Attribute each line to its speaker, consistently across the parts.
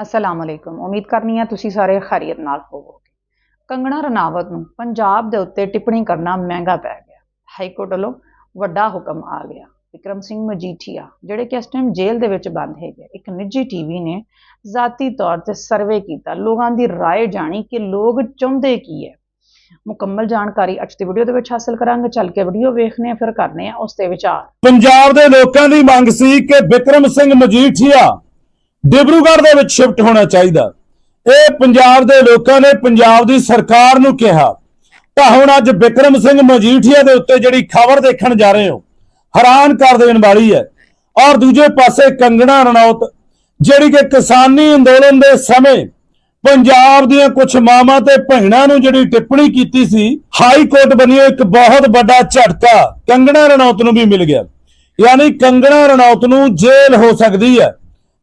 Speaker 1: ਅਸਲਾਮ ਅਲੈਕੁਮ ਉਮੀਦ ਕਰਨੀ ਹੈ ਤੁਸੀਂ ਸਾਰੇ ਖੈਰੀਅਤ ਨਾਲ ਹੋਵੋਗੇ ਕੰਗਣਾ ਰਣਾਵਤ ਨੂੰ ਪੰਜਾਬ ਦੇ ਉੱਤੇ ਟਿੱਪਣੀ ਕਰਨਾ ਮਹਿੰਗਾ ਪੈ ਗਿਆ ਹਾਈ ਕੋਰਟ ਵੱਲੋਂ ਵੱਡਾ ਹੁਕਮ ਆ ਗਿਆ ਵਿਕਰਮ ਸਿੰਘ ਮਜੀਠੀਆ ਜਿਹੜੇ ਕਿ ਇਸ ਟਾਈਮ ਜੇਲ੍ਹ ਦੇ ਵਿੱਚ ਬੰਦ ਹੈਗੇ ਇੱਕ ਨਿੱਜੀ ਟੀਵੀ ਨੇ ਜ਼ਾਤੀ ਤੌਰ ਤੇ ਸਰਵੇ ਕੀਤਾ ਲੋਕਾਂ ਦੀ رائے ਜਾਣੀ ਕਿ ਲੋਕ ਚਾਹੁੰਦੇ ਕੀ ਹੈ ਮੁਕੰਮਲ ਜਾਣਕਾਰੀ ਅੱਜ ਦੀ ਵੀਡੀਓ ਦੇ ਵਿੱਚ ਹਾਸਲ ਕਰਾਂਗੇ ਚੱਲ ਕੇ ਵੀਡੀਓ ਵੇਖਨੇ ਆ ਫਿਰ ਕਰਨੇ ਆ ਉਸ ਤੇ ਵਿਚਾਰ
Speaker 2: ਪੰਜਾਬ ਦੇ ਲੋਕਾਂ ਦੀ ਮੰਗ ਸੀ ਕਿ ਵਿਕਰਮ ਸਿੰਘ ਮਜੀਠੀਆ ਡਿਬਰੂਗੜ੍ਹ ਦੇ ਵਿੱਚ ਸ਼ਿਫਟ ਹੋਣਾ ਚਾਹੀਦਾ। ਇਹ ਪੰਜਾਬ ਦੇ ਲੋਕਾਂ ਨੇ ਪੰਜਾਬ ਦੀ ਸਰਕਾਰ ਨੂੰ ਕਿਹਾ। ਤਾਂ ਹੁਣ ਅੱਜ ਵਿਕਰਮ ਸਿੰਘ ਮਜੀਠੀਆ ਦੇ ਉੱਤੇ ਜਿਹੜੀ ਖਬਰ ਦੇਖਣ ਜਾ ਰਹੇ ਹੋ, ਹੈਰਾਨ ਕਰ ਦੇਣ ਵਾਲੀ ਹੈ। ਔਰ ਦੂਜੇ ਪਾਸੇ ਕੰਗਣਾ ਰਣੌਤ, ਜਿਹੜੀ ਕਿ ਕਿਸਾਨੀ ਅੰਦੋਲਨ ਦੇ ਸਮੇਂ ਪੰਜਾਬ ਦੀਆਂ ਕੁਝ ਮਾਵਾਂ ਤੇ ਭੈਣਾਂ ਨੂੰ ਜਿਹੜੀ ਟਿੱਪਣੀ ਕੀਤੀ ਸੀ, ਹਾਈ ਕੋਰਟ ਬਣਿਓ ਇੱਕ ਬਹੁਤ ਵੱਡਾ ਝਟਕਾ, ਕੰਗਣਾ ਰਣੌਤ ਨੂੰ ਵੀ ਮਿਲ ਗਿਆ। ਯਾਨੀ ਕੰਗਣਾ ਰਣੌਤ ਨੂੰ ਜੇਲ੍ਹ ਹੋ ਸਕਦੀ ਹੈ।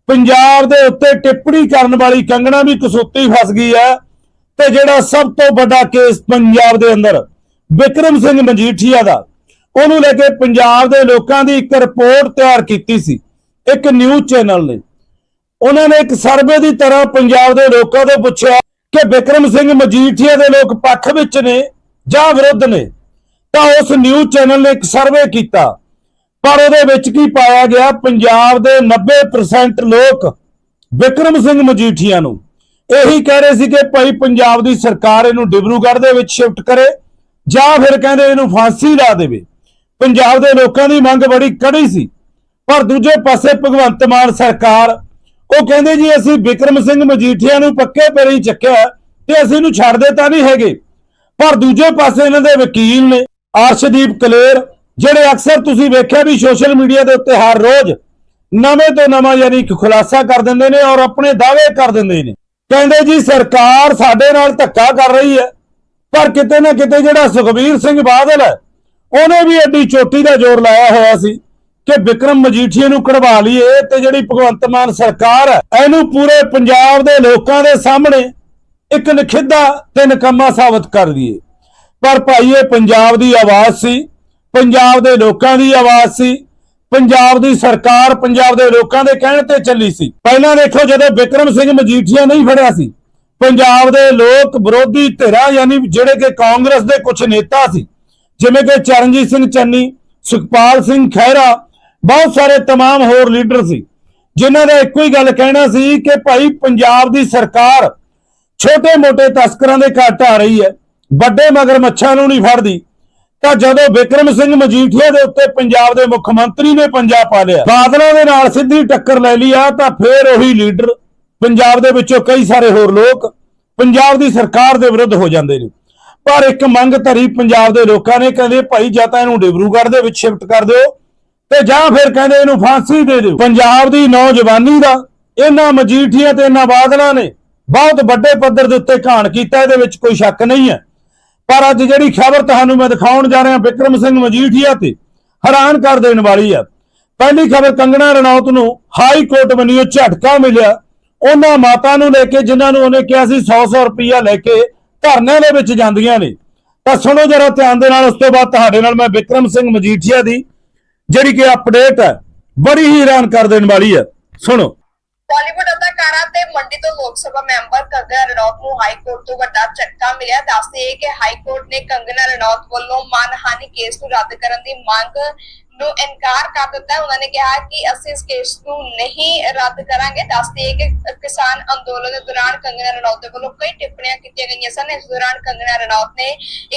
Speaker 2: ਪੰਜਾਬ ਦੇ ਉੱਤੇ ਟਿੱਪਣੀ ਕਰਨ ਵਾਲੀ ਕੰਗਣਾ ਵੀ ਕਸੂਤੀ ਫਸ ਗਈ ਹੈ ਤੇ ਜਿਹੜਾ ਸਭ ਤੋਂ ਵੱਡਾ ਕੇਸ ਪੰਜਾਬ ਦੇ ਅੰਦਰ ਵਿਕਰਮ ਸਿੰਘ ਮਜੀਠੀਆ ਦਾ, ਉਹਨੂੰ ਲੈ ਕੇ ਪੰਜਾਬ ਦੇ ਲੋਕਾਂ ਦੀ ਇੱਕ ਰਿਪੋਰਟ ਤਿਆਰ ਕੀਤੀ ਸੀ, ਇੱਕ ਨਿਊਜ਼ ਚੈਨਲ ਨੇ। ਉਹਨਾਂ ਨੇ ਇੱਕ ਸਰਵੇ ਦੀ ਤਰ੍ਹਾਂ ਪੰਜਾਬ ਦੇ ਲੋਕਾਂ ਤੋਂ ਪੁੱਛਿਆ ਕਿ ਵਿਕਰਮ ਸਿੰਘ ਮਜੀਠੀਆ ਦੇ ਲੋਕ ਪੱਖ ਵਿੱਚ ਨੇ ਜਾਂ ਵਿਰੁੱਧ ਨੇ, ਤਾਂ ਉਸ ਨਿਊਜ਼ ਚੈਨਲ ਨੇ ਇੱਕ ਸਰਵੇ ਕੀਤਾ। ਪਰ ਉਹਦੇ ਵਿੱਚ ਕੀ ਪਾਇਆ ਗਿਆ? ਪੰਜਾਬ ਦੇ 90% ਲੋਕ ਵਿਕਰਮ ਸਿੰਘ ਮਜੀਠੀਆ ਨੂੰ। ਇਹੀ ਕਹਿ ਰਹੇ ਸੀ ਕਿ ਭਾਈ ਪੰਜਾਬ ਦੀ ਸਰਕਾਰ ਇਹਨੂੰ ਡਿਬਰੂਗੜ੍ਹ ਦੇ ਵਿੱਚ ਸ਼ਿਫਟ ਕਰੇ ਜਾਂ ਫਿਰ ਕਹਿੰਦੇ ਇਹਨੂੰ ਫਾਂਸੀ ਲਾ ਦੇਵੇ। ਪੰਜਾਬ ਦੇ ਲੋਕਾਂ ਦੀ ਮੰਗ ਬੜੀ ਕੜੀ ਸੀ। ਪਰ ਦੂਜੇ ਪਾਸੇ ਭਗਵੰਤ ਮਾਨ ਸਰਕਾਰ, ਉਹ ਕਹਿੰਦੇ ਜੀ ਅਸੀਂ ਵਿਕਰਮ ਸਿੰਘ ਮਜੀਠੀਆ ਨੂੰ ਪੱਕੇ ਪੈਰੀ ਹੀ ਚੱਕਿਆ ਤੇ ਅਸੀਂ ਇਹਨੂੰ ਛੱਡਦੇ ਤਾਂ ਨਹੀਂ ਹੈਗੇ। ਪਰ ਦੂਜੇ ਪਾਸੇ ਇਹਨਾਂ ਦੇ ਵਕੀਲ ਨੇ, ਅਰਸ਼ਦੀਪ ਕਲੇਰ ਜਿਹੜੇ ਅਕਸਰ ਤੁਸੀਂ ਵੇਖਿਆ ਵੀ ਸੋਸ਼ਲ ਮੀਡੀਆ ਦੇ ਉੱਤੇ ਹਰ ਰੋਜ਼ ਨਵੇਂ ਤੋਂ ਨਵਾਂ ਯਾਨੀ ਕਿ ਖੁਲਾਸਾ ਕਰ ਦਿੰਦੇ ਨੇ ਔਰ ਆਪਣੇ ਦਾਅਵੇ ਕਰ ਦਿੰਦੇ ਨੇ। ਕਹਿੰਦੇ ਜੀ, ਸਰਕਾਰ ਸਾਡੇ ਨਾਲ ਧੱਕਾ ਕਰ ਰਹੀ ਹੈ, ਪਰ ਕਿਤੇ ਨਾ ਕਿਤੇ ਜਿਹੜਾ ਸੁਖਬੀਰ ਸਿੰਘ ਬਾਦਲ ਹੈ, ਉਹਨੇ ਵੀ ਐਡੀ ਚੋਟੀ ਦਾ ਜ਼ੋਰ ਲਾਇਆ ਹੋਇਆ ਸੀ ਕਿ ਵਿਕਰਮ ਮਜੀਠੀਆ ਨੂੰ ਕਢਵਾ ਲਈਏ ਤੇ ਜਿਹੜੀ ਭਗਵੰਤ ਮਾਨ ਸਰਕਾਰ ਹੈ, ਇਹਨੂੰ ਪੂਰੇ ਪੰਜਾਬ ਦੇ ਲੋਕਾਂ ਦੇ ਸਾਹਮਣੇ ਇੱਕ ਨਖਿੱਧਾ ਤੇ ਨਕਮਾ ਸਾਬਤ ਕਰ ਦਈਏ। ਪਰ ਭਾਈ, ਇਹ ਪੰਜਾਬ ਦੀ ਆਵਾਜ਼ ਸੀ। ਪੰਜਾਬ ਦੇ ਲੋਕਾਂ ਦੀ ਆਵਾਜ਼ ਸੀ ਪੰਜਾਬ ਦੀ ਸਰਕਾਰ ਪੰਜਾਬ ਦੇ ਲੋਕਾਂ ਦੇ ਕਹਿਣ ਤੇ ਚੱਲੀ ਸੀ ਪਹਿਲਾਂ ਦੇਖੋ ਜਦੋਂ ਵਿਕਰਮ ਸਿੰਘ ਮਜੀਠੀਆ ਨਹੀਂ ਫੜਿਆ ਸੀ ਪੰਜਾਬ ਦੇ ਲੋਕ ਵਿਰੋਧੀ ਧਿਰਾਂ ਯਾਨੀ ਜਿਹੜੇ ਕਿ ਕਾਂਗਰਸ ਦੇ ਕੁਝ ਨੇਤਾ ਸੀ ਜਿਵੇਂ ਕਿ ਚਰਨਜੀਤ ਸਿੰਘ ਚੰਨੀ ਸੁਖਪਾਲ ਸਿੰਘ ਖਹਿਰਾ ਬਹੁਤ ਸਾਰੇ तमाम ਹੋਰ ਲੀਡਰ ਸੀ ਜਿਨ੍ਹਾਂ ਦਾ ਇੱਕੋ ਹੀ ਗੱਲ ਕਹਿਣਾ ਸੀ ਕਿ ਭਾਈ ਪੰਜਾਬ ਦੀ ਸਰਕਾਰ ਛੋਟੇ-ਮੋਟੇ ਤਸਕਰਾਂ ਦੇ ਘਰ ਢਾ ਰਹੀ ਹੈ ਵੱਡੇ ਮਗਰਮੱਛਾਂ ਨੂੰ ਨਹੀਂ ਫੜਦੀ ਤਾਂ ਜਦੋਂ ਵਿਕਰਮ ਸਿੰਘ ਮਜੀਠੀਆ ਦੇ ਉੱਤੇ ਪੰਜਾਬ ਦੇ ਮੁੱਖ ਮੰਤਰੀ ਨੇ ਪੰਜਾ ਪਾ ਲਿਆ, ਬਾਦਲਾਂ ਦੇ ਨਾਲ ਸਿੱਧੀ ਟੱਕਰ ਲੈ ਲਈ ਆ, ਤਾਂ ਫੇਰ ਉਹੀ ਲੀਡਰ ਪੰਜਾਬ ਦੇ ਵਿੱਚੋਂ ਕਈ ਸਾਰੇ ਹੋਰ ਲੋਕ ਪੰਜਾਬ ਦੀ ਸਰਕਾਰ ਦੇ ਵਿਰੁੱਧ ਹੋ ਜਾਂਦੇ ਨੇ। ਪਰ ਇੱਕ ਮੰਗ ਧਰੀ ਪੰਜਾਬ ਦੇ ਲੋਕਾਂ ਨੇ, ਕਹਿੰਦੇ ਭਾਈ ਜਾਂ ਤਾਂ ਇਹਨੂੰ ਡਿਬਰੂਗੜ੍ਹ ਦੇ ਵਿੱਚ ਸ਼ਿਫਟ ਕਰ ਦਿਓ ਤੇ ਜਾਂ ਫਿਰ ਕਹਿੰਦੇ ਇਹਨੂੰ ਫਾਂਸੀ ਦੇ ਦਿਓ। ਪੰਜਾਬ ਦੀ ਨੌਜਵਾਨੀ ਦਾ ਇਹਨਾਂ ਮਜੀਠੀਆਂ ਤੇ ਇਹਨਾਂ ਬਾਦਲਾਂ ਨੇ ਬਹੁਤ ਵੱਡੇ ਪੱਧਰ ਦੇ ਉੱਤੇ ਘਾਣ ਕੀਤਾ, ਇਹਦੇ ਵਿੱਚ ਕੋਈ ਸ਼ੱਕ ਨਹੀਂ ਹੈ। ਪਰ ਅੱਜ ਜਿਹੜੀ ਖਬਰ ਤੁਹਾਨੂੰ ਮੈਂ ਦਿਖਾਉਣ ਜਾ ਰਿਹਾ, ਵਿਕਰਮ ਸਿੰਘ ਮਜੀਠੀਆ ਤੇ, ਹੈਰਾਨ ਕਰ ਦੇਣ ਵਾਲੀ ਹੈ ਪਹਿਲੀ ਖਬਰ ਕੰਗਣਾ ਰਣੌਤ ਨੂੰ ਹਾਈ ਕੋਰਟ ਬਣੀਓ ਝਟਕਾ ਮਿਲਿਆ। ਉਹਨਾਂ ਮਾਤਾ ਨੂੰ ਲੈ ਕੇ, ਜਿਨ੍ਹਾਂ ਨੂੰ ਉਹਨੇ ਕਿਹਾ ਸੀ 100-100 ਰੁਪਇਆ ਲੈ ਕੇ ਧਰਨੇ ਦੇ ਵਿੱਚ ਜਾਂਦੀਆਂ ਨੇ। ਤਾਂ ਸੁਣੋ ਜਰਾ ਧਿਆਨ ਦੇ ਨਾਲ, ਉਸ ਤੋਂ ਬਾਅਦ ਤੁਹਾਡੇ ਨਾਲ ਮੈਂ ਵਿਕਰਮ ਸਿੰਘ ਮਜੀਠੀਆ ਦੀ ਜਿਹੜੀ ਕਿ ਅਪਡੇਟ ਹੈ, ਬੜੀ ਹੀ ਹੈਰਾਨ ਕਰ ਦੇਣ ਵਾਲੀ ਹੈ ਸੁਣੋ।
Speaker 3: ਬਾਲੀਵੁੱਡ ਅਦਾਕਾਰਾ ਤੇ ਮੰਡੀ ਤੋਂ ਲੋਕ ਸਭਾ ਮੈਂਬਰ ਕੰਗਨਾ ਰਣੌਤ ਨੂੰ ਹਾਈ ਕੋਰਟ ਤੋਂ ਵੱਡਾ ਝਟਕਾ ਮਿਲਿਆ। ਦੱਸਦੇ ਕਿ ਹਾਈ ਕੋਰਟ ਨੇ ਕੰਗਨਾ ਰਣੌਤ ਵੱਲੋਂ ਮਾਨਹਾਨੀ ਕੇਸ ਨੂੰ ਰੱਦ ਕਰਨ ਦੀ ਮੰਗ ਨੂੰ ਇਨਕਾਰ ਕਰ ਦਿੱਤਾ। ਹੈ। ਉਹਨਾਂ ਨੇ ਕਿਹਾ ਕਿ ਅਸੀਂ ਇਸ ਕੇਸ ਨੂੰ ਨਹੀਂ ਰੱਦ ਕਰਾਂਗੇ। ਦੱਸਦੇ ਕਿ ਕਿਸਾਨ ਅੰਦੋਲਨ ਦੇ ਦੌਰਾਨ ਕੰਗਨਾ ਰਣੌਤ ਦੇ ਵੱਲੋਂ ਕਈ ਟਿੱਪਣੀਆਂ ਕੀਤੀਆਂ ਗਈਆਂ। ਇਸ ਦੌਰਾਨ ਕੰਗਨਾ ਰਣੌਤ ਨੇ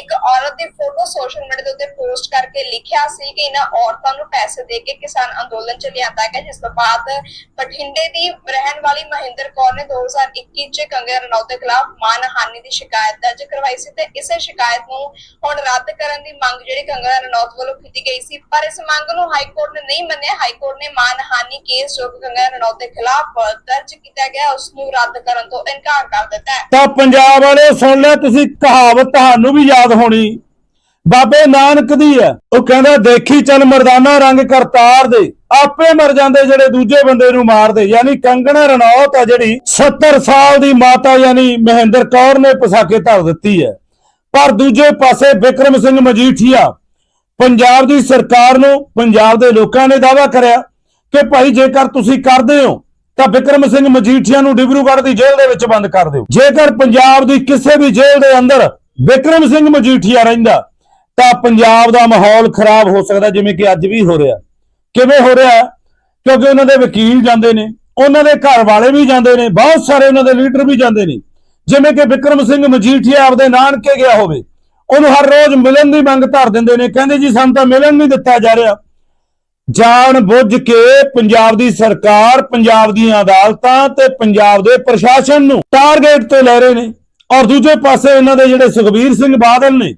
Speaker 3: ਇੱਕ ਔਰਤ ਦੀ ਫੋਟੋ ਸੋਸ਼ਲ ਮੀਡੀਆ ਦੇ ਉੱਤੇ ਪੋਸਟ ਕਰਕੇ ਲਿਖਿਆ ਸੀ ਕਿ ਇਹਨਾਂ ਔਰਤਾਂ ਨੂੰ ਪੈਸੇ ਦੇ ਕੇ ਕਿਸਾਨ ਅੰਦੋਲਨ ਚ ਲਿਆਂਦਾ ਗਿਆ, ਜਿਸ ਤੋਂ ਬਾਅਦ ਬਠਿੰਡੇ ਦੀ ਰਹਿਣ ਵਾਲੀ ਮਹਿੰਦਰ ਕੌਰ ਨੇ 2021 ਚ ਕੰਗਨਾ ਰਣੌਤ ਦੇ ਖਿਲਾਫ ਮਾਨਹਾਨੀ ਦੀ ਸ਼ਿਕਾਇਤ ਦਰਜ ਕਰਵਾਈ ਸੀ ਤੇ ਇਸੇ ਸ਼ਿਕਾਇਤ ਨੂੰ ਹੁਣ ਰੱਦ ਕਰਨ ਦੀ ਮੰਗ ਜਿਹੜੀ ਕੰਗਨਾ ਰਣੌਤ ਵੱਲੋਂ ਕੀਤੀ ਗਈ ਸੀ, ਪਰ ਇਸ ਮੰਗ ਨੂੰ ਹਾਈ ਕੋਰਟ ਨੇ ਨਹੀਂ ਮੰਨਿਆ। ਹਾਈ ਕੋਰਟ ਨੇ ਮਾਨਹਾਨੀ ਕੇਸ ਜੋ ਕੰਗਨਾ ਰਣੌਤ ਦੇ ਖਿਲਾਫ ਦਰਜ ਕੀਤਾ ਗਿਆ, ਉਸ ਨੂੰ ਰੱਦ ਕਰਨ ਤੋਂ ਇਨਕਾਰ ਕਰ ਦਿੱਤਾ ਹੈ।
Speaker 2: ਤਾਂ ਪੰਜਾਬ ਵਾਲੇ ਸੁਣ ਲਿਆ ਤੁਸੀਂ ਕਹਾਵਤ ਤੁਹਾਨੂੰ ਵੀ ਯਾਦ ਹੋਣੀ। ਬਾਬੇ ਨਾਨਕ ਦੀ ਹੈ। ਉਹ ਕਹਿੰਦਾ, ਦੇਖੀ ਚੱਲ ਮਰਦਾਨਾ ਰੰਗ ਕਰਤਾਰ ਦੇ। ਆਪੇ ਮਰ ਜਾਂਦੇ ਜਿਹੜੇ ਦੂਜੇ ਬੰਦੇ ਨੂੰ ਮਾਰਦੇ। ਯਾਨੀ ਕੰਗਣਾ ਰਣੌਤ ਆ ਜਿਹੜੀ 70 ਸਾਲ ਦੀ ਮਾਤਾ ਯਾਨੀ ਮਹਿੰਦਰ ਕੌਰ ਨੇ ਪਸਾ ਕੇ ਧਰ ਦਿੱਤੀ ਹੈ। ਪਰ ਦੂਜੇ ਪਾਸੇ ਵਿਕਰਮ ਸਿੰਘ ਮਜੀਠੀਆ ਪੰਜਾਬ ਦੀ ਸਰਕਾਰ ਨੂੰ, ਪੰਜਾਬ ਦੇ ਲੋਕਾਂ ਨੇ ਦਾਅਵਾ ਕਰਿਆ ਕਿ ਭਾਈ ਜੇਕਰ ਤੁਸੀਂ ਕਰਦੇ ਹੋ ਤਾਂ ਵਿਕਰਮ ਸਿੰਘ ਮਜੀਠੀਆ ਨੂੰ ਡਿਬਰੂਗੜ੍ਹ ਦੀ ਜੇਲ੍ਹ ਦੇ ਵਿੱਚ ਬੰਦ ਕਰ ਦਿਓ। ਜੇਕਰ ਪੰਜਾਬ ਦੀ ਕਿਸੇ ਵੀ ਜੇਲ੍ਹ ਦੇ ਅੰਦਰ ਵਿਕਰਮ ਸਿੰਘ ਮਜੀਠੀਆ ਰਹਿੰਦਾ, ਤਾਂ ਪੰਜਾਬ ਦਾ ਮਾਹੌਲ ਖਰਾਬ ਹੋ ਸਕਦਾ, ਜਿਵੇਂ ਕਿ ਅੱਜ ਵੀ ਹੋ ਰਿਹਾ। ਕਿਵੇਂ ਹੋ ਰਿਹਾ? ਕਿਉਂਕਿ ਉਹਨਾਂ ਦੇ ਵਕੀਲ ਜਾਂਦੇ ਨੇ, ਉਹਨਾਂ ਦੇ ਘਰ ਵਾਲੇ ਵੀ ਜਾਂਦੇ ਨੇ, ਬਹੁਤ ਸਾਰੇ ਉਹਨਾਂ ਦੇ ਲੀਡਰ ਵੀ ਜਾਂਦੇ ਨੇ। ਜਿਵੇਂ ਕਿ ਵਿਕਰਮ ਸਿੰਘ ਮਜੀਠੀਆ ਆਪਦੇ ਨਾਨਕੇ ਗਿਆ ਹੋਵੇ, ਉਹਨੂੰ ਹਰ ਰੋਜ਼ ਮਿਲਣ ਦੀ ਮੰਗ ਧਰ ਦਿੰਦੇ ਨੇ, ਕਹਿੰਦੇ ਜੀ ਸਾਨੂੰ ਤਾਂ ਮਿਲਣ ਨਹੀਂ ਦਿੱਤਾ ਜਾ ਰਿਹਾ। ਜਾਣ ਬੁੱਝ ਕੇ ਪੰਜਾਬ ਦੀ ਸਰਕਾਰ ਪੰਜਾਬ ਦੀਆਂ ਅਦਾਲਤਾਂ ਤੇ ਪੰਜਾਬ ਦੇ ਪ੍ਰਸ਼ਾਸਨ ਨੂੰ ਟਾਰਗੇਟ ਤੇ ਲੈ ਰਹੇ ਨੇ। ਔਰ ਦੂਜੇ ਪਾਸੇ ਇਹਨਾਂ ਦੇ ਜਿਹੜੇ ਸੁਖਬੀਰ ਸਿੰਘ ਬਾਦਲ ਨੇ,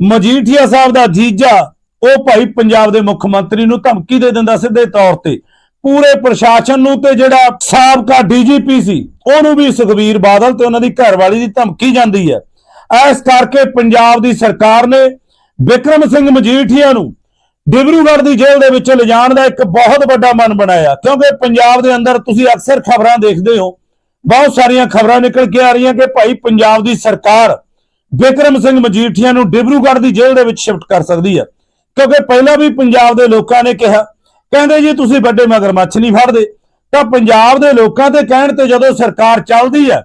Speaker 2: ਮਜੀਠੀਆ ਸਾਹਿਬ ਦਾ ਜੀਜਾ, ਉਹ ਭਾਈ ਪੰਜਾਬ ਦੇ ਮੁੱਖ ਮੰਤਰੀ ਨੂੰ ਧਮਕੀ ਦੇ ਦਿੰਦਾ ਸਿੱਧੇ ਤੌਰ ਤੇ। ਪੂਰੇ ਪ੍ਰਸ਼ਾਸਨ ਨੂੰ ਤੇ ਜਿਹੜਾ ਸਾਬਕਾ ਡੀਜੀਪੀ ਸੀ, ਉਹਨੂੰ ਵੀ ਸੁਖਬੀਰ ਬਾਦਲ ਤੇ ਉਹਨਾਂ ਦੀ ਘਰਵਾਲੀ ਦੀ ਧਮਕੀ ਜਾਂਦੀ ਹੈ। ਇਸ ਕਰਕੇ ਪੰਜਾਬ ਦੀ ਸਰਕਾਰ ਨੇ ਵਿਕਰਮ ਸਿੰਘ ਮਜੀਠੀਆ ਨੂੰ ਡਿਬਰੂਗੜ੍ਹ ਦੀ ਜੇਲ੍ਹ ਦੇ ਵਿੱਚ ਲਿਜਾਣ ਦਾ ਇੱਕ ਬਹੁਤ ਵੱਡਾ ਮਨ ਬਣਾਇਆ। ਕਿਉਂਕਿ ਪੰਜਾਬ ਦੇ ਅੰਦਰ ਤੁਸੀਂ ਅਕਸਰ ਖਬਰਾਂ ਦੇਖਦੇ ਹੋ, ਬਹੁਤ ਸਾਰੀਆਂ ਖਬਰਾਂ ਨਿਕਲ ਕੇ ਆ ਰਹੀਆਂ ਕਿ ਭਾਈ ਪੰਜਾਬ ਦੀ ਸਰਕਾਰ ਵਿਕਰਮ ਸਿੰਘ ਮਜੀਠੀਆ ਨੂੰ ਡਿਬਰੂਗੜ੍ਹ ਦੀ ਜੇਲ੍ਹ ਦੇ ਵਿੱਚ ਸ਼ਿਫਟ ਕਰ ਸਕਦੀ ਹੈ। ਕਿਉਂਕਿ ਪਹਿਲਾਂ ਵੀ ਪੰਜਾਬ ਦੇ ਲੋਕਾਂ ਨੇ ਕਿਹਾ, ਕਹਿੰਦੇ ਜੀ ਤੁਸੀਂ ਵੱਡੇ ਮਗਰਮੱਛ ਨਹੀਂ ਫੜਦੇ, ਤਾਂ ਪੰਜਾਬ ਦੇ ਲੋਕਾਂ ਦੇ ਕਹਿਣ ਤੇ ਜਦੋਂ ਸਰਕਾਰ ਚੱਲਦੀ ਹੈ,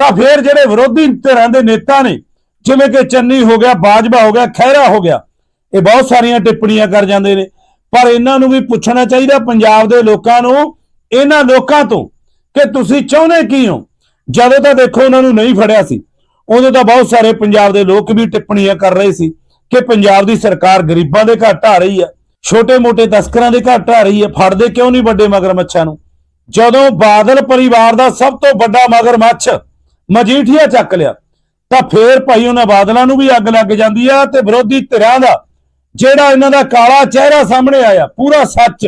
Speaker 2: ਤਾਂ ਫਿਰ ਜਿਹੜੇ ਵਿਰੋਧੀ ਧਿਰਾਂ ਦੇ ਨੇਤਾ ਨੇ, ਜਿਵੇਂ ਕਿ ਚੰਨੀ ਹੋ ਗਿਆ, ਬਾਜਵਾ ਹੋ ਗਿਆ, ਖਹਿਰਾ ਹੋ ਗਿਆ ਇਹ ਬਹੁਤ ਸਾਰੀਆਂ ਟਿੱਪਣੀਆਂ ਕਰ ਜਾਂਦੇ ਨੇ। ਪਰ ਇਹਨਾਂ ਨੂੰ ਵੀ ਪੁੱਛਣਾ ਚਾਹੀਦਾ ਪੰਜਾਬ ਦੇ ਲੋਕਾਂ ਨੂੰ, ਇਹਨਾਂ ਲੋਕਾਂ ਤੋਂ ਕਿ ਤੁਸੀਂ ਚਾਹੁੰਦੇ ਕੀ ਹੋ? ਜਦੋਂ ਤਾਂ ਦੇਖੋ ਉਹਨਾਂ ਨੂੰ ਨਹੀਂ ਫੜਿਆ ਸੀ, ਉਦੋਂ ਤਾਂ ਬਹੁਤ ਸਾਰੇ ਪੰਜਾਬ ਦੇ ਲੋਕ ਵੀ ਟਿੱਪਣੀਆਂ ਕਰ ਰਹੇ ਸੀ ਕਿ ਪੰਜਾਬ ਦੀ ਸਰਕਾਰ ਗਰੀਬਾਂ ਦੇ ਘਰ ਢਾ ਰਹੀ ਹੈ, ਛੋਟੇ-ਮੋਟੇ ਤਸਕਰਾਂ ਦੇ ਘਰ ਢਾ ਰਹੀ ਹੈ, ਫੜਦੇ ਕਿਉਂ ਨਹੀਂ ਵੱਡੇ ਮਗਰਮੱਛਾਂ ਨੂੰ? ਜਦੋਂ ਬਾਦਲ ਪਰਿਵਾਰ ਦਾ ਸਭ ਤੋਂ ਵੱਡਾ ਮਗਰਮੱਛ ਮਜੀਠੀਆ ਚੱਕ ਲਿਆ, ਤਾਂ ਫੇਰ ਭਾਈ ਉਹਨਾਂ ਬਾਦਲਾਂ ਨੂੰ ਵੀ ਅੱਗ ਲੱਗ ਜਾਂਦੀ ਆ ਤੇ ਵਿਰੋਧੀ ਧਿਰਾਂ ਦਾ ਜਿਹੜਾ ਇਹਨਾਂ ਦਾ ਕਾਲਾ ਚਿਹਰਾ ਸਾਹਮਣੇ ਆਇਆ, ਪੂਰਾ ਸੱਚ।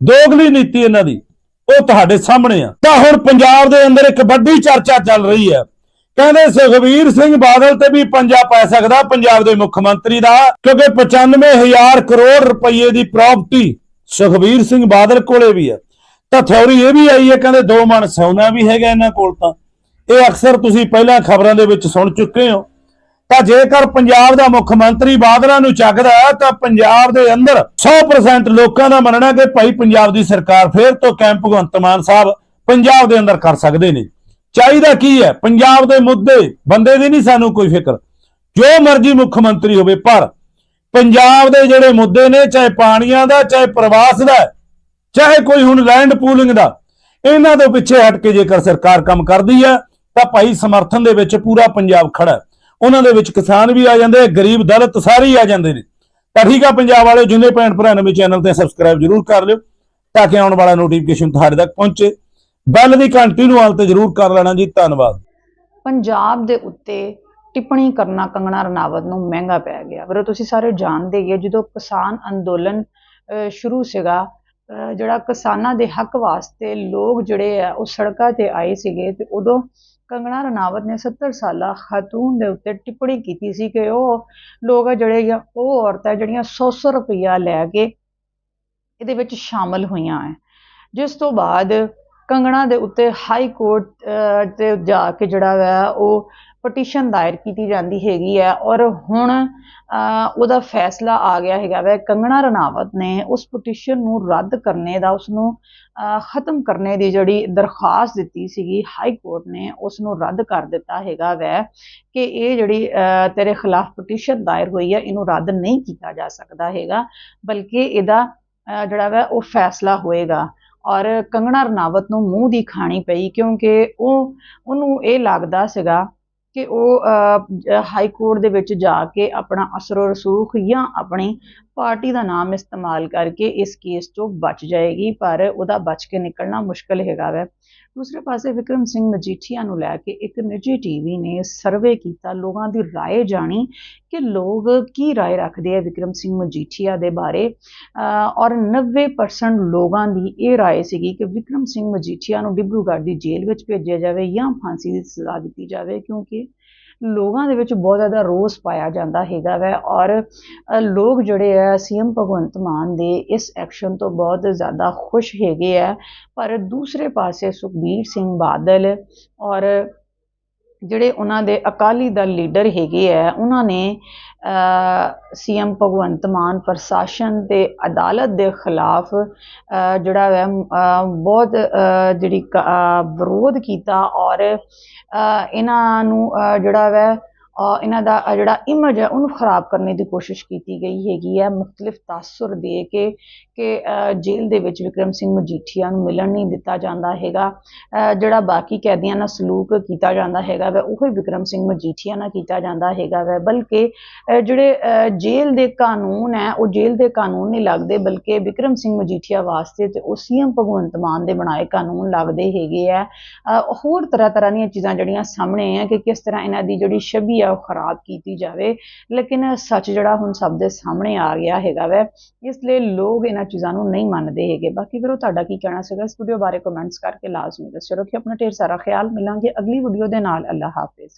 Speaker 2: ਦੋਗਲੀ ਨੀਤੀ ਇਹਨਾਂ ਦੀ, ਉਹ ਤੁਹਾਡੇ ਸਾਹਮਣੇ ਆ। ਤਾਂ ਹੁਣ ਪੰਜਾਬ ਦੇ ਅੰਦਰ ਇੱਕ ਵੱਡੀ ਚਰਚਾ ਚੱਲ ਰਹੀ ਹੈ। ਕਹਿੰਦੇ ਸੁਖਬੀਰ ਸਿੰਘ ਬਾਦਲ ਤੇ ਵੀ ਪੰਜਾ ਪੈ ਸਕਦਾ ਪੰਜਾਬ ਦੇ ਮੁੱਖ ਮੰਤਰੀ ਦਾ, ਕਿਉਂਕਿ 95000 ਕਰੋੜ ਰੁਪਏ ਦੀ ਪ੍ਰਾਪਰਟੀ ਸੁਖਬੀਰ ਸਿੰਘ ਬਾਦਲ ਕੋਲੇ ਵੀ ਹੈ। ਤਾਂ ਥਿਉਰੀ ਇਹ ਵੀ ਆਈ ਹੈ, ਕਹਿੰਦੇ ਦੋ ਮਣ ਸੋਨਾ ਵੀ ਹੈਗਾ ਇਹਨਾਂ ਕੋਲ ਤਾਂ। ਇਹ ਅਕਸਰ ਤੁਸੀਂ ਪਹਿਲਾਂ ਖਬਰਾਂ ਦੇ ਵਿੱਚ ਸੁਣ ਚੁੱਕੇ ਹੋ। ਤਾਂ ਜੇਕਰ ਪੰਜਾਬ ਦਾ ਮੁੱਖ ਮੰਤਰੀ ਬਾਦਲਾਂ ਨੂੰ ਚੱਕਦਾ ਹੈ, ਤਾਂ ਪੰਜਾਬ ਦੇ ਅੰਦਰ 100% ਲੋਕਾਂ ਦਾ ਮੰਨਣਾ ਕਿ ਭਾਈ ਪੰਜਾਬ ਦੀ ਸਰਕਾਰ ਫੇਰ ਤੋਂ ਕੈਂਪ ਭਗਵੰਤ ਮਾਨ ਸਾਹਿਬ ਪੰਜਾਬ ਦੇ ਅੰਦਰ ਕਰ ਸਕਦੇ ਨੇ। ਚਾਹੀਦਾ ਕੀ ਹੈ? ਪੰਜਾਬ ਦੇ ਮੁੱਦੇ ਬੰਦੇ ਦੀ ਨਹੀਂ ਸਾਨੂੰ ਕੋਈ ਫਿਕਰ। ਜੋ ਮਰਜ਼ੀ ਮੁੱਖ ਮੰਤਰੀ ਹੋਵੇ, ਪਰ ਪੰਜਾਬ ਦੇ ਜਿਹੜੇ ਮੁੱਦੇ ਨੇ, ਚਾਹੇ ਪਾਣੀਆਂ ਦਾ, ਚਾਹੇ ਪ੍ਰਵਾਸ ਦਾ, ਚਾਹੇ ਕੋਈ ਹੁਣ ਲੈਂਡ ਪੂਲਿੰਗ ਦਾ, ਇਹਨਾਂ ਤੋਂ ਪਿੱਛੇ ਹਟ ਕੇ ਜੇਕਰ ਸਰਕਾਰ ਕੰਮ ਕਰਦੀ ਹੈ, ਤਾਂ ਭਾਈ ਸਮਰਥਨ ਦੇ ਵਿੱਚ ਪੂਰਾ ਪੰਜਾਬ ਖੜਾ ਹੈ। ਉਹਨਾਂ ਦੇ ਵਿੱਚ ਕਿਸਾਨ ਵੀ ਆ ਜਾਂਦੇ, ਗਰੀਬ ਦਲਿਤ ਸਾਰੇ ਆ ਜਾਂਦੇ ਨੇ। ਤਾਂ ਠੀਕ ਆ, ਪੰਜਾਬ ਵਾਲੇ ਜਿੰਨੇ ਭੈਣ ਭਰਾ ਨਵੇਂ ਚੈਨਲ ਤੇ ਸਬਸਕ੍ਰਾਈਬ ਜਰੂਰ ਕਰ ਲਿਓ, ਤਾਂ ਕਿ ਆਉਣ ਵਾਲਾ ਨੋਟੀਫਿਕੇਸ਼ਨ ਤੁਹਾਡੇ ਤੱਕ ਪਹੁੰਚੇ। ਬੈਲ ਦੀ ਘੰਟੀ ਨੂੰ ਹਾਲ ਤੇ ਜਰੂਰ ਕਰ ਲੈਣਾ ਜੀ। ਧੰਨਵਾਦ।
Speaker 1: ਪੰਜਾਬ ਦੇ ਉੱਤੇ ਟਿੱਪਣੀ ਕਰਨਾ ਕੰਗਣਾ ਰਣਾਵਤ ਨੂੰ ਮਹਿੰਗਾ ਪੈ ਗਿਆ। ਪਰ ਤੁਸੀਂ ਸਾਰੇ ਜਾਣਦੇ ਹੀ ਜਦੋਂ ਕਿਸਾਨ ਅੰਦੋਲਨ ਸ਼ੁਰੂ ਸੀਗਾ ਜਿਹੜਾ ਕਿਸਾਨਾਂ ਦੇ ਹੱਕ ਵਾਸਤੇ ਲੋਕ ਜਿਹੜੇ ਆ, ਉਹ ਸੜਕਾਂ ਤੇ ਆਏ ਸੀਗੇ ਤੇ ਉਦੋਂ ਕੰਗਣਾ ਰਣਾਵਤ ਨੇ 70 ਸਾਲਾ ਖਾਤੂਨ ਦੇ ਉੱਤੇ ਟਿੱਪਣੀ ਕੀਤੀ ਸੀ ਕਿ ਉਹ ਲੋਕ ਆ ਜਿਹੜੇ ਆ ਉਹ ਔਰਤਾਂ ਜਿਹੜੀਆਂ 100 ਰੁਪਈਆ ਲੈ ਕੇ ਇਹਦੇ ਵਿੱਚ ਸ਼ਾਮਲ ਹੋਈਆਂ ਹੈ ਜਿਸ ਤੋਂ ਬਾਅਦ ਕੰਗਣਾ ਦੇ ਉੱਤੇ ਹਾਈ ਕੋਰਟ ਅਹ, ਤੇ ਜਾ ਕੇ ਜਿਹੜਾ ਵਾ ਉਹ ਪਟੀਸ਼ਨ ਦਾਇਰ ਕੀਤੀ ਜਾਂਦੀ ਹੈਗੀ ਹੈ ਔਰ ਹੁਣ ਉਹਦਾ ਫੈਸਲਾ ਆ ਗਿਆ ਹੈਗਾ ਵੈ, ਕੰਗਣਾ ਰਣਾਵਤ ਨੇ ਉਸ ਪਟੀਸ਼ਨ ਨੂੰ ਰੱਦ ਕਰਨੇ ਦਾ ਉਸ ਨੂੰ ਖਤਮ ਕਰਨੇ ਦੀ ਜਿਹੜੀ ਦਰਖਾਸਤ ਦਿੱਤੀ ਸੀਗੀ ਹਾਈ ਕੋਰਟ ਨੇ ਉਸ ਨੂੰ ਰੱਦ ਕਰ ਦਿੱਤਾ ਹੈਗਾ ਵੈ ਕਿ ਇਹ ਜਿਹੜੀ ਤੇਰੇ ਖਿਲਾਫ ਪਟੀਸ਼ਨ ਦਾਇਰ ਹੋਈ ਹੈ, ਇਹਨੂੰ ਰੱਦ ਨਹੀਂ ਕੀਤਾ ਜਾ ਸਕਦਾ ਹੈਗਾ, ਬਲਕਿ ਇਹਦਾ ਜਿਹੜਾ ਵੈ, ਉਹ ਫੈਸਲਾ ਹੋਏਗਾ। ਔਰ ਕੰਗਣਾ ਰਣਾਵਤ ਨੂੰ ਮੂੰਹ ਦੀ ਖਾਣੀ ਪਈ ਕਿਉਂਕਿ ਉਹ, ਉਹਨੂੰ ਇਹ ਲੱਗਦਾ ਸੀਗਾ ਕਿ ਉਹ ਹਾਈ ਕੋਰਟ ਦੇ ਵਿੱਚ ਜਾ ਕੇ ਆਪਣਾ ਅਸਰੋ ਰਸੂਖ ਜਾਂ ਆਪਣੀ ਪਾਰਟੀ ਦਾ ਨਾਮ ਇਸਤੇਮਾਲ ਕਰਕੇ ਇਸ ਕੇਸ ਤੋਂ ਬਚ ਜਾਏਗੀ ਪਰ ਉਹਦਾ ਬਚ ਕੇ ਨਿਕਲਣਾ ਮੁਸ਼ਕਲ ਹੈਗਾ ਵੈ ਦੂਸਰੇ ਪਾਸੇ ਵਿਕਰਮ ਸਿੰਘ ਮਜੀਠੀਆ ਨੂੰ ਲੈ ਕੇ ਇੱਕ ਨਿੱਜੀ ਟੀਵੀ ਨੇ ਸਰਵੇ ਕੀਤਾ ਲੋਕਾਂ ਦੀ رائے ਜਾਣੀ ਕਿ ਲੋਕ ਕੀ رائے ਰੱਖਦੇ ਆ ਵਿਕਰਮ ਸਿੰਘ ਮਜੀਠੀਆ ਦੇ ਬਾਰੇ ਅਹ ਔਰ 90% ਲੋਕਾਂ ਦੀ ਇਹ رائے ਸੀਗੀ ਕਿ ਵਿਕਰਮ ਸਿੰਘ ਮਜੀਠੀਆ ਨੂੰ ਡਿਬਰੂਗੜ੍ਹ ਦੀ ਜੇਲ੍ਹ ਵਿੱਚ ਭੇਜਿਆ ਜਾਵੇ ਜਾਂ ਫਾਂਸੀ ਦੀ ਸਜ਼ਾ ਦਿੱਤੀ ਜਾਵੇ ਕਿਉਂਕਿ ਲੋਕਾਂ ਦੇ ਵਿੱਚ ਬਹੁਤ ਜ਼ਿਆਦਾ ਰੋਸ ਪਾਇਆ ਜਾਂਦਾ ਹੈਗਾ ਵੈ ਔਰ ਲੋਕ ਜਿਹੜੇ ਆ ਸੀਐਮ ਭਗਵੰਤ ਮਾਨ ਦੇ ਇਸ ਐਕਸ਼ਨ ਤੋਂ ਬਹੁਤ ਜ਼ਿਆਦਾ ਖੁਸ਼ ਹੈਗੇ ਆ ਪਰ ਦੂਸਰੇ ਪਾਸੇ ਸੁਖਬੀਰ ਸਿੰਘ ਬਾਦਲ ਔਰ ਜਿਹੜੇ ਉਹਨਾਂ ਦੇ ਅਕਾਲੀ ਦਲ ਲੀਡਰ ਹੈਗੇ ਆ, ਉਹਨਾਂ ਨੇ ਸੀਐਮ ਭਗਵੰਤ ਮਾਨ ਪ੍ਰਸ਼ਾਸਨ ਤੇ ਅਦਾਲਤ ਦੇ ਖਿਲਾਫ ਜਿਹੜਾ ਹੈ ਬਹੁਤ ਜਿਹੜੀ ਕ- ਵਿਰੋਧ ਕੀਤਾ ਔਰ ਇਹਨਾਂ ਨੂੰ ਜਿਹੜਾ ਵੈ ਇਹਨਾਂ ਦਾ ਜਿਹੜਾ ਇਮੇਜ ਹੈ, ਉਹਨੂੰ ਖਰਾਬ ਕਰਨ ਦੀ ਕੋਸ਼ਿਸ਼ ਕੀਤੀ ਗਈ ਹੈਗੀ ਹੈ। ਮੁxtਲਿਫ ਤਾਸੁਰ ਦੇ ਕੇ ਕਿ ਜੇਲ੍ਹ ਦੇ ਵਿੱਚ ਵਿਕਰਮ ਸਿੰਘ ਮਜੀਠੀਆ ਨੂੰ ਮਿਲਣ ਨਹੀਂ ਦਿੱਤਾ ਜਾਂਦਾ ਹੈਗਾ। ਜਿਹੜਾ ਬਾਕੀ ਕੈਦੀਆਂ ਨਾਲ ਸਲੂਕ ਕੀਤਾ ਜਾਂਦਾ ਹੈਗਾ ਵੈ, ਉਹ ਹੀ ਵਿਕਰਮ ਸਿੰਘ ਮਜੀਠੀਆ ਨਾਲ ਕੀਤਾ ਜਾਂਦਾ ਹੈਗਾ ਵੈ। ਬਲਕਿ ਜਿਹੜੇ ਜੇਲ੍ਹ ਦੇ ਕਾਨੂੰਨ ਹੈ, ਉਹ ਜੇਲ੍ਹ ਦੇ ਕਾਨੂੰਨ ਨਹੀਂ ਲੱਗਦੇ, ਬਲਕਿ ਵਿਕਰਮ ਸਿੰਘ ਮਜੀਠੀਆ ਵਾਸਤੇ ਤੇ ਉਹ ਸੀਐਮ ਭਗਵੰਤ ਮਾਨ ਦੇ ਬਣਾਏ ਕਾਨੂੰਨ ਲੱਗਦੇ ਹੈਗੇ ਆ। ਹੋਰ ਤਰ੍ਹਾਂ ਤਰ੍ਹਾਂ ਦੀਆਂ ਚੀਜ਼ਾਂ ਜਿਹੜੀਆਂ ਸਾਹਮਣੇ ਆ ਕਿ ਕਿਸ ਤਰ੍ਹਾਂ ਇਹਨਾਂ ਦੀ ਜਿਹੜੀ ਛਵੀ ਆ ਉਹ ਖਰਾਬ ਕੀਤੀ ਜਾਵੇ। ਲੇਕਿਨ ਸੱਚ ਜਿਹੜਾ ਹੁਣ ਸਭ ਦੇ ਸਾਹਮਣੇ ਆ ਗਿਆ ਹੈਗਾ ਵੈ, ਇਸ ਲਈ ਲੋਕ ਇਹਨਾਂ ਚੀਜ਼ਾਂ ਨੂੰ ਨਹੀਂ ਮੰਨਦੇ ਹੈਗੇ। ਬਾਕੀ ਵੀਰੋ, ਤੁਹਾਡਾ ਕੀ ਕਹਿਣਾ ਸੀਗਾ? ਇਸ ਵੀਡੀਓ ਬਾਰੇ ਕਮੈਂਟਸ ਕਰਕੇ ਲਾਜ਼ਮੀ ਦੱਸਿਓ। ਰੱਖਿਓ ਆਪਣਾ ਢੇਰ ਸਾਰਾ ਖਿਆਲ। ਮਿਲਾਂਗੇ ਅਗਲੀ ਵੀਡੀਓ ਦੇ ਨਾਲ। ਅੱਲਾ ਹਾਫਿਜ਼।